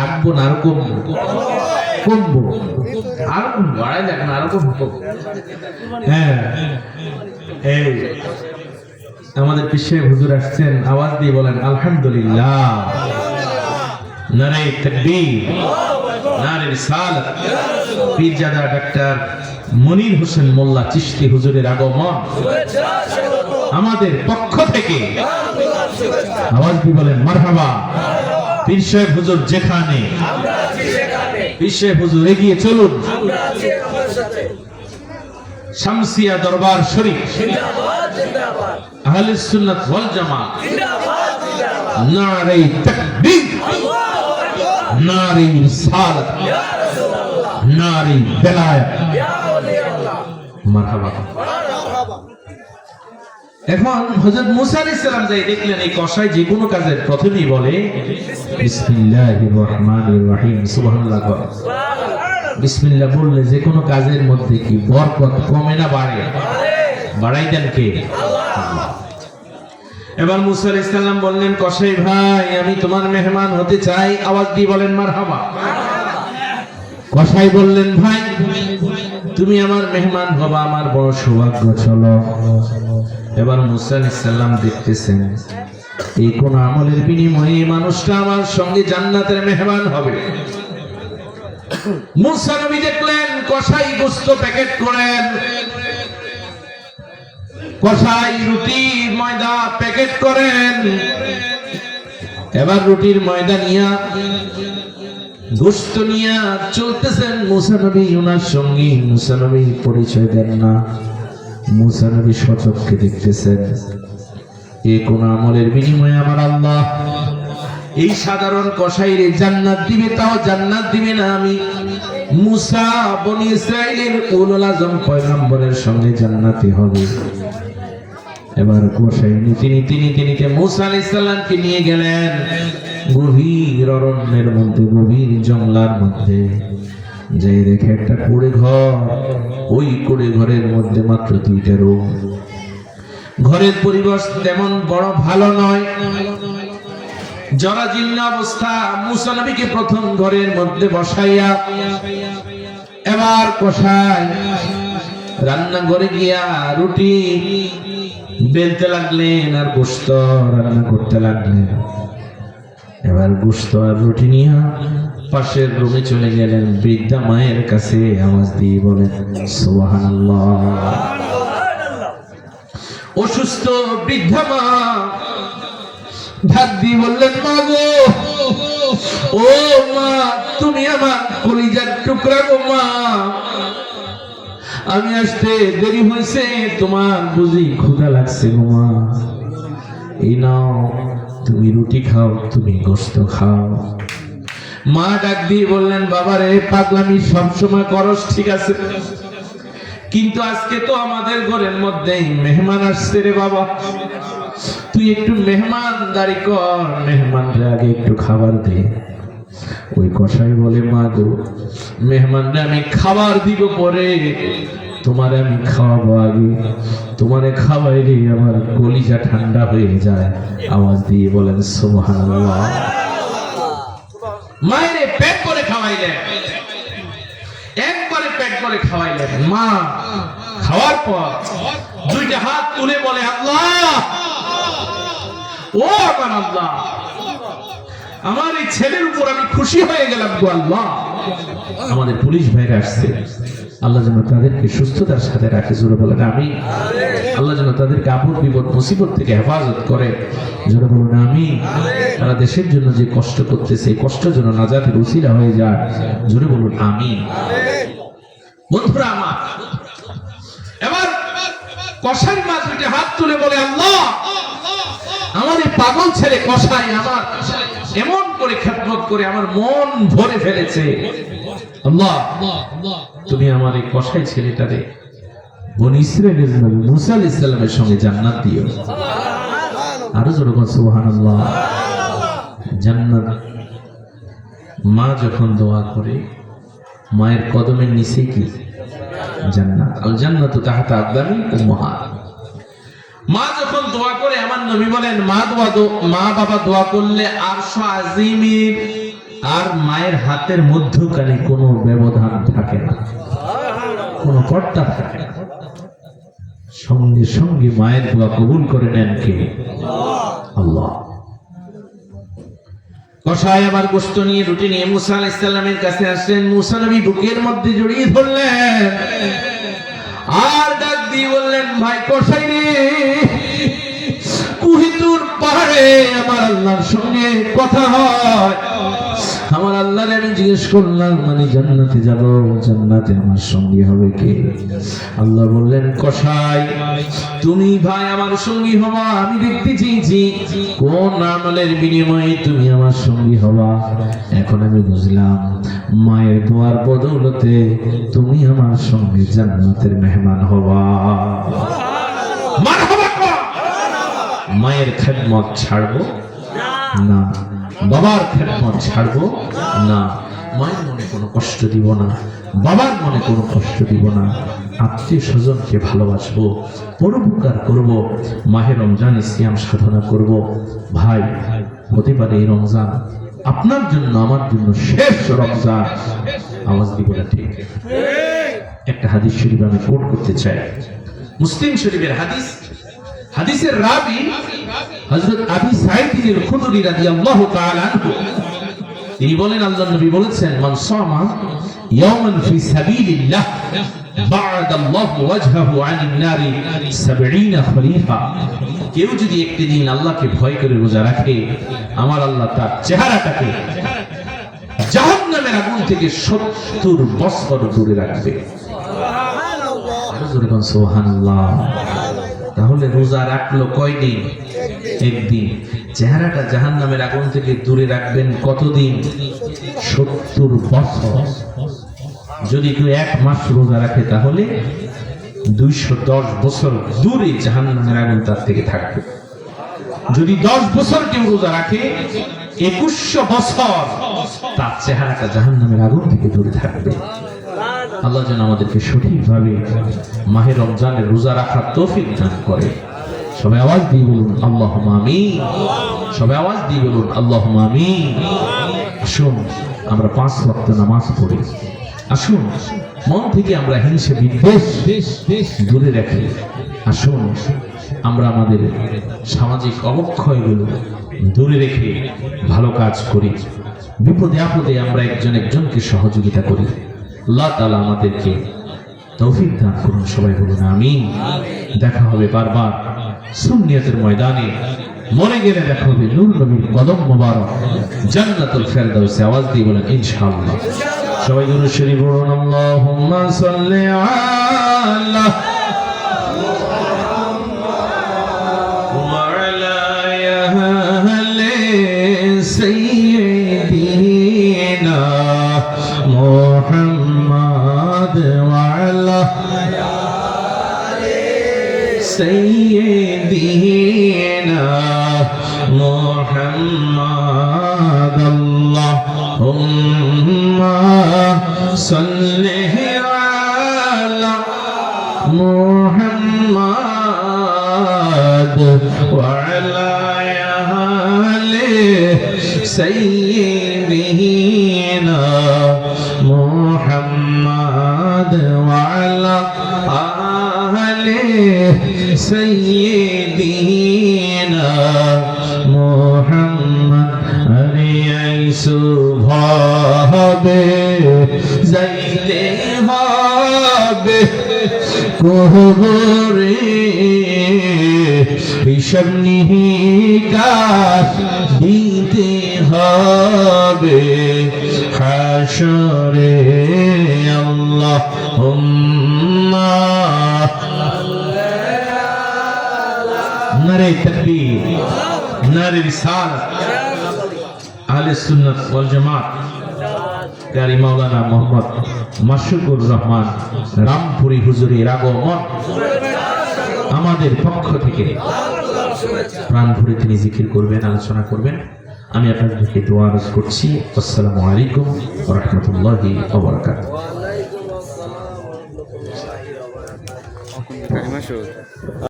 থাকব না কমবো। কমবো। আরও কমবো বাড়াই দেখ না কমবো। হ্যাঁ এই আমাদের পিছিয়ে হুজুর আসছেন, আওয়াজ দিয়ে বলেন, আলহামদুলিল্লাহ। নারে নারে পীরজাদা ডাক্তার মনির হোসেন মোল্লা চিশতি হুজুরের আগমন। আমাদের পক্ষ থেকে আওয়াজ দিয়ে বলেন, মারহাবা। পীর সাহেব হুজুর যেখানে, পীর সাহেব হুজুর এগিয়ে চলুন। শামসিয়া দরবার শরীফ, আহলে সুন্নাত ওয়াল জামাত, নারে তাকবীর, নারে রিসালাত নারে বেলায়েত মারহাবা। এখন হযরত মুসা আলাইহিস সালাম যাই দেখলেন এই কসাই যে কোনো কাজের প্রথমেই বলে, বিসমিল্লাহির রহমানির রহিম সুবহানাল্লাহ। বিসমিল্লাহ বললে যে কোনো কাজের মধ্যে কি বরকত কমে না বাড়ে বাড়াই দেন কে। এবার মুসা আলাইহিস সালাম বললেন, কসাই ভাই, আমি তোমার মেহমান হতে চাই আওয়াজ দিয়ে বলেন, মারহাবা কসাই বললেন, ভাই, তুমি আমার মেহমান হবা, আমার বড় সৌভাগ্য, চলো। এবার মুসা আলাইহিস সালাম দেখতেছেন, এই কোন আমলের বিনিময়ে মানুষটা আমার সঙ্গে জান্নাতের মেহমান হবে। মুসা দেখলেন, কসাই গোস্ত প্যাকেট করেন। কসাই রুটি ময়দা প্যাকেট করেন। এবার রুটির ময়দা নিয়া চলতেছেন মুসানবী ওনার সঙ্গী। মুসানবী পরিচয় দেন না। মুসানবী সচককে দেখতেছেন। এ কোন আমলের বিনিময়ে আমার আল্লাহ এই সাধারণ কসাইরে জান্নাত দিবে, তাও জান্নাত দিবে না আমি। মুসা বনি ইসরাইলের উলুল আজম পয়গম্বরের সঙ্গে জান্নাতি হবে। এবার কসাই নীতি নীতি নীতি নীতি মুসা আলাইহিস সালামকে নিয়ে গেলেন। গভীর অরণ্যের মধ্যে, গভীর জঙ্গলার মধ্যে। যে দেখে একটা কুড়ে ঘর, ওই কুড়ে ঘরের মধ্যে মাত্র দুইটা রুম। ঘরের পরিবেশ তেমন বড় ভালো নয়। জরাজীর্ণ অবস্থা, মুসা নবীকে প্রথম ঘরের মধ্যে বসাইয়া এবার কষাই রান্না করে গিয়া রুটি বেলতে লাগলেন আর গোস্ত রান্না করতে লাগলেন। এবার গোস্ত আর রুটি নিয়ে পাশের রুমে চলে গেলেন। বৃদ্ধা মায়ের কাছে আওয়াজ দিয়ে বলেন, সুবহানাল্লাহ। অসুস্থ বৃদ্ধা মা দিয়ে বললেন, মা গো, ও মা, তুমি আমার কলিজার টুকরা গো মা। আমি আসতে দেরি হয়েছে, তোমার বুঝি ক্ষুধা লাগছে মা। এই নাও, তুমি রুটি খাও, তুমি গোস্ত খাও। মা ডাক দিয়ে বললেন বাবারে পাগলামি সবসময় করস, ঠিক আছে? কিন্তু আজকে তো আমাদের ঘরের মধ্যেই মেহমান আসছে রে বাবা। তুই একটু মেহমানদারি কর, মেহমানরা আগে একটু খাবার দে। ওই কষাই বলে, মা গো, মেহমানরা আমি খাবার দিব পরে। তোমারে আমি খাওয়াবো আগে। তোমারে খাওয়াইলে আমার কলিজা ঠান্ডা হয়ে যায়। আওয়াজ দিয়ে বলেন, সুবহানাল্লাহ। মায়েরে পেট করে খাওয়াইলেন। একবারে পেট করে খাওয়াইলেন। মা, খাওয়ার পর দুইটা হাত তুলে বলে, আল্লাহ! ও আমার আল্লাহ! আমার এই ছেলের উপর আমি খুশি হয়ে গেলাম গো আল্লাহ। আমাদের পুলিশ ভাইরা আসছে। আল্লাহ যেন তাদেরকে সুস্থতার সাথে রাখে, জোরে বলেন আমি আল্লাহ যেন তাদেরকে আপদ বিপদ, মুসিবত থেকে হেফাজত করে। জোরে বলুন আমি তারা দেশের জন্য যে কষ্ট করতেছে কষ্ট যেন নাজাতের উসিলা হয়ে যায়। জোরে বলুন আমি বন্ধুরা আমার, এবার কষাই মা দুইটা হাত তুলে বলে, আল্লাহ, আমার এই পাগল ছেলে কষাই আমার। এমন করে খেদমত করে আমার মন ভরে ফেলেছে। আল্লাহ, তুমি আমার এই কষাই ছেলেটারে জান্নাত মা যখন দোয়া করে, মায়ের কদমের নিচে কি? জান্নাত। জান্নাতু তাহতা আকদামি উম্মাহাত মা যখন দোয়া করে আমার নবী বলেন, মা দোয়া মা বাবা দোয়া করলে আরশ আজিমের আর মায়ের হাতের মধ্যখানে কোনো ব্যবধান থাকে না। কোনো কর্তা থাকে না। সঙ্গে সঙ্গে মায়ের দোয়া কবুল করে নেন কে? আল্লাহ। কষায় আবার গোস্ত নিয়ে, রুটি নিয়ে মুসা আলাইসাল্লামের কাছে আসলেন। মুসা নবী বুকের মধ্যে জড়িয়ে ধরলেন। আর ডাক দিয়ে বললেন, ভাই কষাই রে আমার আল্লাহর সঙ্গে কথা হয়। আমার আল্লাহরে আমি জিজ্ঞেস করলাম মানে জান্নাতে যাব, জান্নাতে আমার সঙ্গী হবে কে? আল্লাহ বললেন, কসাই, তুমি ভাই আমার সঙ্গী হবা, আমি দেখতে চেয়েছি। কোন আমলের বিনিময়ে তুমি আমার সঙ্গী হবা? এখন আমি বুঝলাম, মায়ের দোয়ার বদৌলতে তুমি আমার সঙ্গে জান্নাতের মেহমান হবা। মায়ের খেদমত ছাড়বো? না। বাবার খেদমত ছাড়বো? না। মায়ের মনে কোনো কষ্ট দিব না। বাবার মনে কোনো কষ্ট দিব না। আত্মীয় স্বজনকে ভালোবাসবো পরোপকার করব, মাহে রমজান ইসলাম সাধনা করব। ভাই হতে পারে এই রমজান আপনার জন্য, আমার জন্য শেষ রমজান। আওয়াজ দিব না ঠিক। একটা হাদিস শরীফ আমি কোট করতে চাই। মুসলিম শরীফের হাদিস, হাদিসের রাবি হযরত আবি সাঈদ আল খুদরি রাদিয়াল্লাহু তাআলা আনহু। তিনি বলেন আল্লাহর নবী বলেছেন, মান সামা ইয়াওমান ফি সাবিলিল্লাহ বা'দ আল্লাহু ওয়াজহাহু আনিন নারি 70 খলিফা। কেউ যদি একটি দিন আল্লাহকে ভয় করে রোজা রাখে, আমার আল্লাহ তার চেহারাটাকে জাহান্নামের আগুন থেকে 70 বছর দূরে রাখবে। বলুন সুবহানাল্লাহ। তাহলে রোজা রাখল কয়দিন? একদিন চেহারাটা জাহান নামের আগুন থেকে দূরে রাখবেন কতদিন? সত্তর বছর। যদি কেউ এক মাস রোজা রাখে তাহলে দুইশো দশ বছর দূরে জাহান নামের আগুন তার থেকে থাকবে। যদি দশ বছর কেউ রোজা রাখে, একুশশো বছর তার চেহারাটা জাহান নামের আগুন থেকে দূরে থাকবে। আল্লাহ যেন আমাদেরকে সঠিকভাবে মাহের রমজানের রোজা রাখার তৌফিক দান করে। সবাই আওয়াজ দিয়ে বলুন আল্লাহ আমি সবাই আওয়াজ দিয়ে বলুন আল্লাহ আমি আসুন, আমরা পাঁচ ওয়াক্ত নামাজ পড়ি। আসুন, মন থেকে আমরা হিংসে বিদ্বেষ দূরে রাখি। আসুন, আমরা আমাদের সামাজিক অবক্ষয়গুলো দূরে রেখে ভালো কাজ করি। বিপদে আপদে আমরা একজন একজনকে সহযোগিতা করি। আল্লাহ তাআলা আমাদেরকে তৌফিক দান করুন, সবাই বলুন, আমিন। দেখা হবে বারবার। সুন্নিয়তের ময়দানে। মরে গেলে দেখা নূর নবীর কদম মোবারক। জান্নাতুল ফেরদাউসে আওয়াজ দিয়ে বলেন, ইনশাআল্লাহ। সবাই গুরু শরীফ আল্লাহুম্মা সাল্লি আলা سيدنا محمد اللهم صل على محمد وعلى آل سيدنا محمد وعلى آل سيدنا محمد أري সুভাবে যাইতে হবে কোহরে হিসাব নিহিকার দিতে হবে হাসরে আল্লাহ নারে তকবীর, নারে রিসালাত। আহলে সুন্নাত ওয়াল জামাত কারি মাওলানা মোহাম্মদ মাসুকুর রহমান, রামপুরি হুজুরের আগমন আমাদের পক্ষ থেকে। প্রাণ ভরে তিনি জিকির করবেন, আলোচনা করবেন। আমি আপনাদেরকে দোয়া আরজ করছি। আসসালামু আলাইকুম রাহমাতুল্লাহি ওয়া বারাকাতুহু। Kalimat